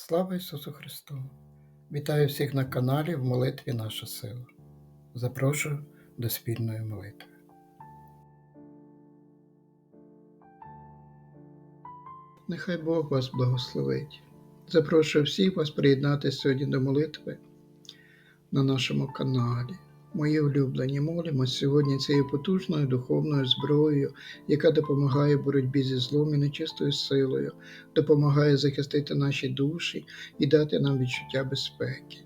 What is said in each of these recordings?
Слава Ісусу Христу! Вітаю всіх на каналі в молитві Наша сила. Запрошую до спільної молитви. Нехай Бог вас благословить. Запрошую всіх вас приєднатися сьогодні до молитви на нашому каналі. Мої улюблені, молимось сьогодні цією потужною духовною зброєю, яка допомагає боротьбі зі злом і нечистою силою, допомагає захистити наші душі і дати нам відчуття безпеки.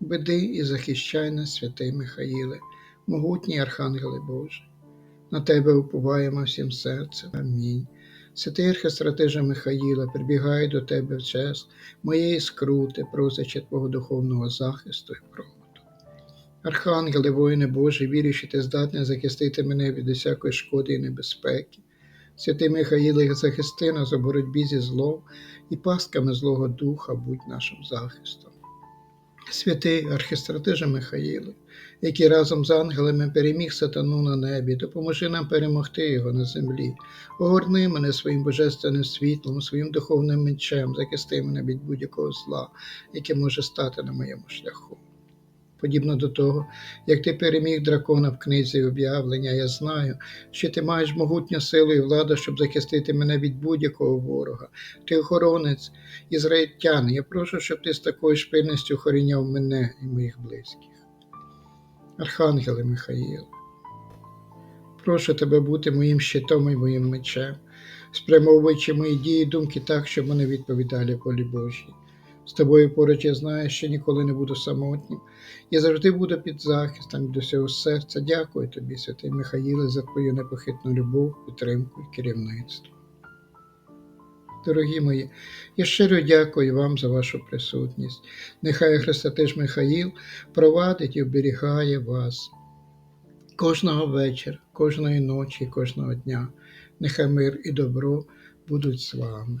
Веди і захищай нас, святий Михаїле, могутній Архангеле Боже. На тебе уповаємо всім серцем. Амінь. Святий архистратиже Михаїла, прибігає до тебе в час моєї скрути, просячи Твого духовного захисту і проводу. Архангеле, воїне Боже, вірю, ти здатний захистити мене від усякої шкоди і небезпеки. Святий Михаїле, захисти нас у боротьбі зі злом і пастками Злого Духа будь нашим захистом. Святий архистратиже Михаїле, який разом з ангелами переміг сатану на небі, допоможи нам перемогти його на землі. Огорни мене своїм божественним світлом, своїм духовним мечем, захисти мене від будь-якого зла, яке може стати на моєму шляху. Подібно до того, як ти переміг дракона в книзі об'явлення, я знаю, що ти маєш могутню силу і владу, щоб захистити мене від будь-якого ворога. Ти охоронець ізраїльтян. Я прошу, щоб ти з такою ж пильністю охороняв мене і моїх близьких. Архангеле Михаїл, прошу тебе бути моїм щитом і моїм мечем, спрямовуючи мої дії і думки так, щоб вони відповідали волі Божій. З тобою поруч я знаю, що ніколи не буду самотнім. Я завжди буду під захистом від усього серця. Дякую тобі, святий Михаїле, за твою непохитну любов, підтримку і керівництво. Дорогі мої, я щиро дякую вам за вашу присутність. Нехай Христатиш Михаїл провадить і оберігає вас кожного вечора, кожної ночі, кожного дня. Нехай мир і добро будуть з вами.